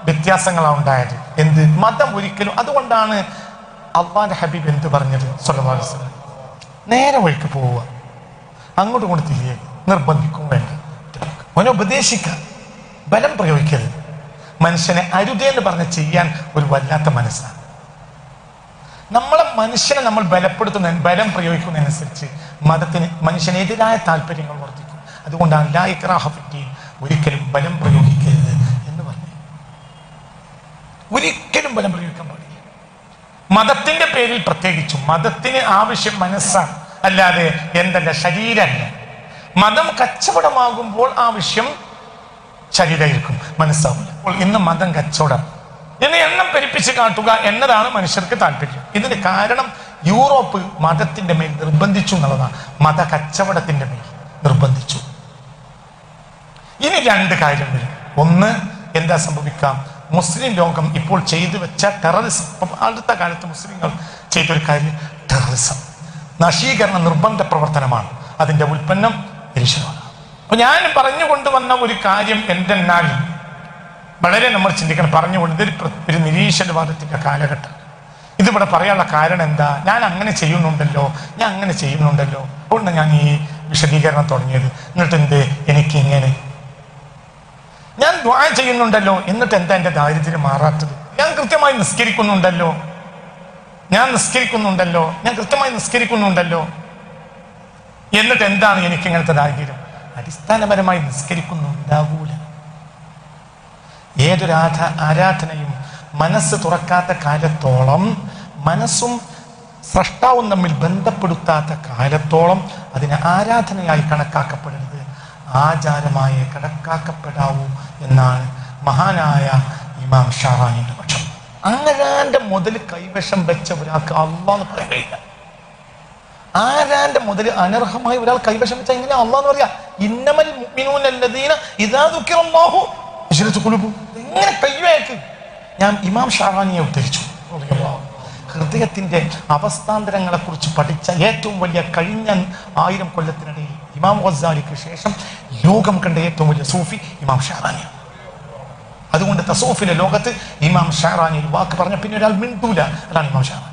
വ്യത്യാസങ്ങളാണ് ഉണ്ടായത്. എന്ത്? മതം ഒരിക്കലും അതുകൊണ്ടാണ് അള്ളാന്റെ ഹബീബ് എന്ത് പറഞ്ഞത്? വസല്ലം. നേരെ വഴിക്ക് പോവുക. അങ്ങോട്ടും ഇങ്ങോട്ട് തിരികെ നിർബന്ധിക്കും വേണ്ട. അവനെ ഉപദേശിക്കുക ബലം പ്രയോഗിക്കരുത്. മനുഷ്യനെ അരുതേന്ന് പറഞ്ഞ് ചെയ്യാൻ ഒരു വല്ലാത്ത മനസ്സാണ്. നമ്മളെ മനുഷ്യനെ നമ്മൾ ബലപ്പെടുത്തുന്ന ബലം പ്രയോഗിക്കുന്നതനുസരിച്ച് മതത്തിന് മനുഷ്യനെതിരായ താല്പര്യങ്ങൾ വർദ്ധിക്കും. അതുകൊണ്ടാണ് ലാ ഇക്രാഹ ഫിദ്ദീൻ ഒരിക്കലും ബലം പ്രയോഗിക്കരുത് എന്ന് പറഞ്ഞു ഒരിക്കലും ബലം പ്രയോഗിക്കാൻ പാടില്ല. മതത്തിന്റെ പേരിൽ പ്രത്യേകിച്ചും മതത്തിന് ആവശ്യം മനസ്സാണ്. അല്ലാതെ എന്തല്ല ശരീരമല്ല. മതം കച്ചവടമാകുമ്പോൾ ആവശ്യം ശരീരമായിരിക്കും മനസ്സാവില്ല. അപ്പോൾ ഇന്ന് മതം കച്ചവടം. ഇന്ന് എണ്ണം പെരുപ്പിച്ച് കാട്ടുക എന്നതാണ് മനുഷ്യർക്ക് താല്പര്യം. ഇതിന് കാരണം യൂറോപ്പ് മതത്തിന്റെ മേൽ നിർബന്ധിച്ചു എന്നുള്ളതാണ്. മത കച്ചവടത്തിന്റെ മേൽ നിർബന്ധിച്ചു. ഇനി രണ്ട് കാര്യം വരും ഒന്ന് എന്താ സംഭവിക്കാം? മുസ്ലിം ലോകം ഇപ്പോൾ ചെയ്തു വെച്ച ടെററിസം ഇപ്പം അടുത്ത കാലത്ത് മുസ്ലിങ്ങൾ ചെയ്തൊരു കാര്യം ടെററിസം നശീകരണ നിർബന്ധ പ്രവർത്തനമാണ്. അതിന്റെ ഉൽപ്പന്നം നിരീക്ഷണമാണ് അപ്പൊ ഞാൻ പറഞ്ഞു കൊണ്ടുവന്ന ഒരു കാര്യം എന്തെന്നാൽ വളരെ നമ്മൾ ചിന്തിക്കണം. പറഞ്ഞുകൊണ്ട് ഇതൊരു ഒരു നിരീശ്വരവാദത്തിന്റെ കാലഘട്ടം. ഇതിവിടെ പറയാനുള്ള കാരണം എന്താ? ഞാൻ അങ്ങനെ ചെയ്യുന്നുണ്ടല്ലോ. ഞാൻ അങ്ങനെ ചെയ്യുന്നുണ്ടല്ലോ. അതുകൊണ്ട് ഞാൻ ഈ വിശദീകരണം തുടങ്ങിയത്. എന്നിട്ട് എന്ത് എനിക്ക് ഇങ്ങനെ ഞാൻ ദ്വാ ചെയ്യുന്നുണ്ടല്ലോ. എന്നിട്ട് എന്താ എന്റെ ദാരിദ്ര്യം മാറാത്തത്? ഞാൻ കൃത്യമായി നിസ്കരിക്കുന്നുണ്ടല്ലോ. ഞാൻ നിസ്കരിക്കുന്നുണ്ടല്ലോ. ഞാൻ കൃത്യമായി നിസ്കരിക്കുന്നുണ്ടല്ലോ. എന്നിട്ട് എന്താണ് എനിക്ക് ഇങ്ങനത്തെ ദാരിദ്ര്യം? അടിസ്ഥാനപരമായി നിസ്കരിക്കുന്നുണ്ടാവൂല. ഏതൊരു ആരാ ആരാധനയും മനസ്സ് തുറക്കാത്ത കാലത്തോളം മനസ്സും സൃഷ്ടാവും തമ്മിൽ ബന്ധപ്പെടുത്താത്ത കാലത്തോളം അതിനെ ആരാധനയായി കണക്കാക്കപ്പെടരുത്. ആചാരമായി കണക്കാക്കപ്പെടാവൂ എന്നാണ് മഹാനായ ഇമാം ഷാറാനിന്റെ പക്ഷം ആരാന്റെ മുതൽ കൈവശം വെച്ച ഒരാൾക്ക് അള്ളാന്ന് പറയാൻ കഴിയില്ല. ആരാന്റെ മുതൽ അനർഹമായി ഒരാൾ കൈവശം വെച്ച എങ്ങനെയാ അള്ളാന്ന് പറയാ? ഇന്നമൽ ദുഃഖിറല്ലാഹു വജലത്ത് ഖുലുബു എങ്ങനെ കൈവേക്ക് ഞാൻ ഇമാം ഷാറാനിയെ ഉദ്ധരിച്ചു. ഹൃദയത്തിന്റെ അവസ്ഥാന്തരങ്ങളെ കുറിച്ച് പഠിച്ച ഏറ്റവും വലിയ കഴിഞ്ഞ ആയിരം കൊല്ലത്തിനിടയിൽ ഇമാം ഗസാലിക്ക് ശേഷം ലോകം കണ്ട ഏറ്റവും വലിയ സൂഫി ഇമാം ഷാറാനിയാണ് അതുകൊണ്ട് തസോഫിലെ ലോകത്ത് ഇമാം ഷാറാനി ഒരു വാക്ക് പറഞ്ഞ പിന്നെ ഒരാൾ മിണ്ടൂല. അതാണ് ഇമാം ഷാറാനി.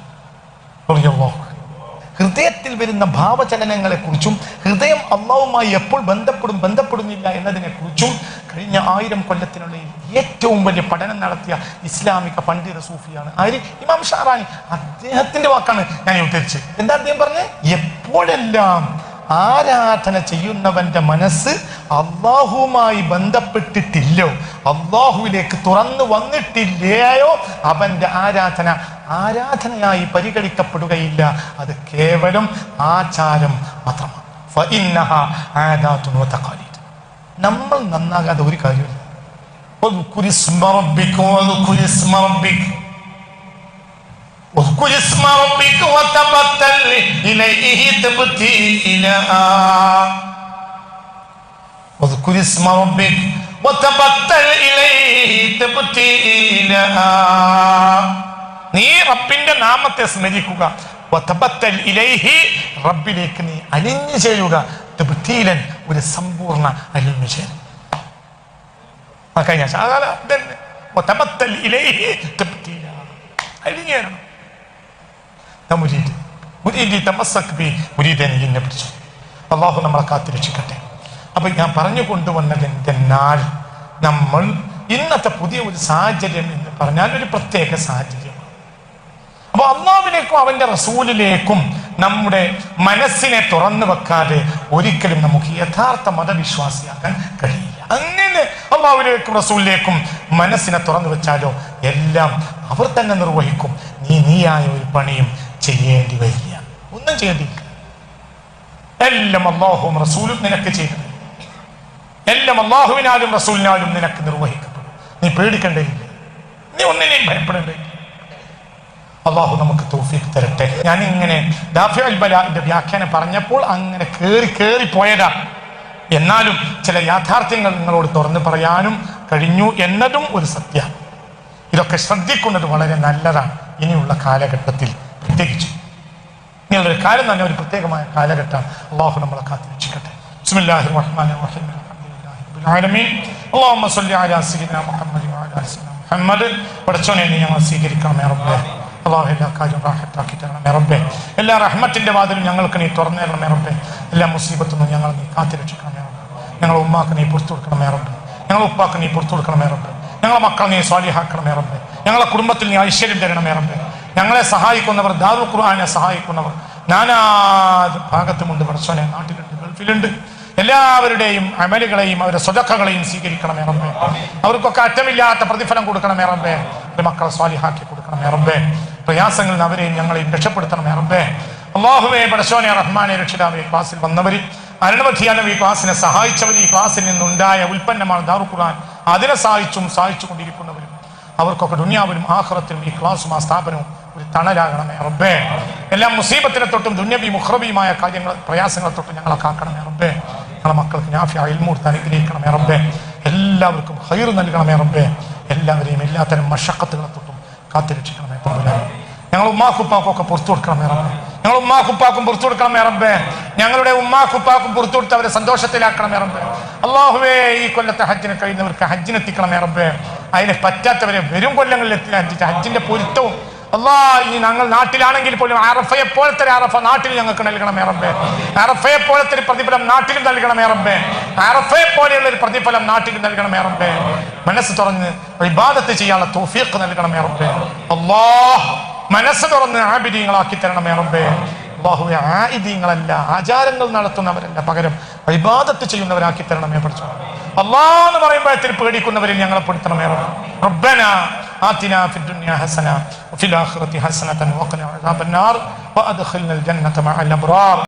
ഹൃദയത്തിൽ വരുന്ന ഭാവചലനങ്ങളെ കുറിച്ചും ഹൃദയം അള്ളാവുമായി എപ്പോൾ ബന്ധപ്പെടും ബന്ധപ്പെടുന്നില്ല എന്നതിനെക്കുറിച്ചും കഴിഞ്ഞ ആയിരം കൊല്ലത്തിനുള്ളിൽ ഏറ്റവും വലിയ പഠനം നടത്തിയ ഇസ്ലാമിക പണ്ഡിത സൂഫിയാണ് ആര്? ഇമാം ഷാറാനി. അദ്ദേഹത്തിന്റെ വാക്കാണ് ഞാൻ ഉദ്ധരിച്ചത്. എന്താ അദ്ദേഹം പറഞ്ഞത്? എപ്പോഴെല്ലാം ആരാധന ചെയ്യുന്നവന്റെ മനസ്സ് അള്ളാഹുവുമായി ബന്ധപ്പെട്ടിട്ടില്ലോ. അള്ളാഹുവിലേക്ക് തുറന്നു വന്നിട്ടില്ലയോ? അവന്റെ ആരാധന ആരാധനയായി പരിഗണിക്കപ്പെടുകയില്ല. അത് കേവലം ആചാരം മാത്രമാണ്. നമ്മൾ നന്നാകാതെ ഒരു കാര്യമില്ല. واذكر اسم ربك واذكر اسم ربك واذكر اسم ربك وتبتل إليه تبتيلا واذكر اسم ربك وتبتل إليه تبتيلا നീ റബ്ബിന്റെ നാമത്തെ സ്മരിക്കുക വതബത്തൽ ഇലൈഹി റബ്ബിലേക്ക് നീ അലിഞ്ഞു ചെയ്യുക തബ്തീലൻ ഒരു സമ്പൂർണ്ണ അലിഞ്ഞു ചേരും ആ കഴിഞ്ഞ ആഴ്ച. അതാണ് ഇതന്നെ. വതബത്തൽ ഇലൈഹി തബ്തീല. അലിഞ്ഞു ചേരണം ഞാൻ മുരീദ് മുരീദി തമസക് ബി മുരീദനെ എന്നെ പിടിച്ചു. അള്ളാഹു നമ്മളെ കാത്തിരക്ഷിക്കട്ടെ. അപ്പൊ ഞാൻ പറഞ്ഞു കൊണ്ടുവന്നത് എന്തെന്നാൽ നമ്മൾ ഇന്നത്തെ പുതിയ ഒരു സാഹചര്യം എന്ന് പറഞ്ഞാൽ ഒരു പ്രത്യേക സാഹചര്യമാണ് അപ്പൊ അള്ളാവിലേക്കും അവന്റെ റസൂലിലേക്കും നമ്മുടെ മനസ്സിനെ തുറന്നു വെക്കാതെ ഒരിക്കലും നമുക്ക് യഥാർത്ഥ മതവിശ്വാസിയാക്കാൻ കഴിയില്ല. അങ്ങനെ അള്ളാഹുലേക്കും റസൂലിലേക്കും മനസ്സിനെ തുറന്നു വെച്ചാലോ എല്ലാം അവർ തന്നെ നിർവഹിക്കും. നീ നീയായ ഒരു പണിയും ചെയ്യേണ്ടി വരില്ല ഒന്നും ചെയ്യേണ്ടിയില്ല. എല്ലാം അള്ളാഹുവും റസൂലും നിനക്ക് ചെയ്തത് എല്ലാം അള്ളാഹുവിനാലും റസൂലിനാലും നിനക്ക് നിർവഹിക്കപ്പെടും. നീ പേടിക്കണ്ടേയില്ല നീ ഒന്നിനെയും ഭയപ്പെടേണ്ടതില്ല അള്ളാഹു നമുക്ക് തൗഫീഖ് തരട്ടെ. ഞാൻ ഇങ്ങനെ ദാഫി വ്യാഖ്യാനം പറഞ്ഞപ്പോൾ അങ്ങനെ കേറി കേറി പോയതാ. എന്നാലും ചില യാഥാർത്ഥ്യങ്ങൾ നിങ്ങളോട് തുറന്നു പറയാനും കഴിഞ്ഞു എന്നതും ഒരു സത്യം ഇതൊക്കെ ശ്രദ്ധിക്കുന്നത് വളരെ നല്ലതാണ്. ഇനിയുള്ള കാലഘട്ടത്തിൽ പ്രത്യേകിച്ച്. ഒരു കാലം തന്നെ ഒരു പ്രത്യേകമായ കാലഘട്ടം അള്ളാഹു നമ്മളെ കാത്തു രക്ഷിക്കട്ടെ. ബിസ്മില്ലാഹിർ റഹ്മാനിർ റഹീം അൽഹംദുലില്ലാഹി റബ്ബിൽ ആലമീൻ അല്ലാഹുമ്മ അലാ സയ്യിദിനാ മുഹമ്മദി. സയ്യിദിനാ മുഹമ്മദ് നീ എല്ലാ റാഹത്താക്കി എല്ലാ റഹ്മത്തിന്റെ വാതിലും ഞങ്ങൾക്ക് നീ തുറന്നു തരണമേ എല്ലാ മുസീബത്തും ഞങ്ങൾ നീ കാത്തു രക്ഷിക്കണമേ ഞങ്ങളെ ഉമ്മാക്ക് നീ പുറത്തു കൊടുക്കണമേ റബ്ബേ. ഞങ്ങളെ ഉപ്പാക്ക് നീ പുറത്തു കൊടുക്കണമേ റബ്ബേ. ഞങ്ങളെ മക്കളെ നീ സ്വാലിഹാക്കണമേ റബ്ബേ. ഞങ്ങളെ കുടുംബത്തിൽ നീ ഐശ്വര്യം തരണമേ റബ്ബേ. ഞങ്ങളെ സഹായിക്കുന്നവർ ദാറു ഖുർആാനെ സഹായിക്കുന്നവർ. നാനാ ഭാഗത്തുമുണ്ട് പടച്ചോനെ നാട്ടിലുണ്ട് ഗൾഫിലുണ്ട്. എല്ലാവരുടെയും അമലുകളെയും അവരുടെ സ്വതക്കകളെയും സ്വീകരിക്കണം റബ്ബേ. അവർക്കൊക്കെ അറ്റമില്ലാത്ത പ്രതിഫലം കൊടുക്കണമേ റബ്ബേ. ഒരു മക്കളെ സ്വാലിഹാക്കി കൊടുക്കണം റബ്ബേ. പ്രയാസങ്ങളിൽ നിന്ന് അവരെയും ഞങ്ങളെയും രക്ഷപ്പെടുത്തണമേ റബ്ബേ. അള്ളാഹുവേ പടശോനെ റഹ്മാനെ രക്ഷിതാവേ ക്ലാസ്സിൽ വന്നവരിൽ അരുണവധിയാനം ഈ ക്ലാസ്സിനെ സഹായിച്ചവർ ഈ ക്ലാസ്സിൽ നിന്നുണ്ടായ ഉൽപ്പന്നമാണ് ദാറു ഖുർആൻ. അതിനെ സഹായിച്ചും സഹായിച്ചു കൊണ്ടിരിക്കുന്നവരും അവർക്കൊക്കെ ദുനിയാവിലും ആഹ്റത്തിലും ഈ ക്ലാസ്സും ആ സ്ഥാപനവും ഒരു തണലാകണമേ റബ്ബേ. എല്ലാ മുസീബത്തിനെ തൊട്ടും ദുന്യബി മുഹ്റബിയുമായ കാര്യങ്ങൾ പ്രയാസങ്ങളെ തൊട്ടും ഞങ്ങളെ കാക്കണമേ റബ്ബേ. ഞങ്ങളെ മക്കൾക്ക് ഞാഫി അയൽമൂർത്ത് അനുഗ്രഹിക്കണമേ റബ്ബേ. എല്ലാവർക്കും ഹൈർ നൽകണമേ റബ്ബേ. എല്ലാവരെയും എല്ലാത്തരം മഷക്കത്തുകളെ തൊട്ടും കാത്തിരക്ഷിക്കണമേ റബ്ബേ. ഞങ്ങൾ ഉമ്മാക്കുപ്പാക്കും ഒക്കെ പുറത്തു കൊടുക്കണമേ റബ്ബേ. ഞങ്ങൾ ഉമ്മാക്കുപ്പാക്കും പുറത്തു കൊടുക്കണമേ റബ്ബേ. ഞങ്ങളുടെ ഉമ്മാക്കുപ്പാക്കും പുറത്തു കൊടുത്ത് അവരെ സന്തോഷത്തിലാക്കണമേ റബ്ബേ. അള്ളാഹുവേ ഈ കൊല്ലത്തെ ഹജ്ജിന് കഴിയുന്നവർക്ക് ഹജ്ജിനെത്തിക്കണമേ റബ്ബേ. അതിനെ പറ്റാത്തവരെ വരും കൊല്ലങ്ങളിൽ എത്തി ഹജ്ജിച്ച് ഹജ്ജിന്റെ പൊരുത്തവും അള്ളാ ഇനി ഞങ്ങൾ നാട്ടിലാണെങ്കിൽ പോലും അറഫയെ പോലത്തെ അറഫ നാട്ടിൽ ഞങ്ങൾക്ക് നൽകണം ഏറമ്പേ അറഫയെ പോലത്തെ ഒരു പ്രതിഫലം നാട്ടിലും നൽകണം ഏറമ്പേ അറഫയെ പോലെയുള്ള ഒരു പ്രതിഫലം നാട്ടിൽ നൽകണം ഏറമ്പേ മനസ്സ് തുറന്ന് ഇബാദത്ത് ചെയ്യാനുള്ള തോഫിയൊക്കെ നൽകണം ഏറമ്പേ അള്ളാ മനസ്സ് തുറന്ന് ആബിദീങ്ങളാക്കി തരണം ഏറമ്പേ അള്ളാഹുവെ ആചാരങ്ങൾ നടത്തുന്നവരല്ല. പകരം വിവാദത്ത് ചെയ്യുന്നവരാക്കി തരണമേ പഠിച്ചു അള്ളാഹ് എന്ന് പറയുമ്പോഴത്തിന് പേടിക്കുന്നവരിൽ ഞങ്ങളെ പെടുത്തണമേ റബ്ബ്. റബ്ബന آتنا في الدنيا حسنة وفي الآخرة حسنة وقنا عذاب النار وأدخلنا الجنة مع الأبرار.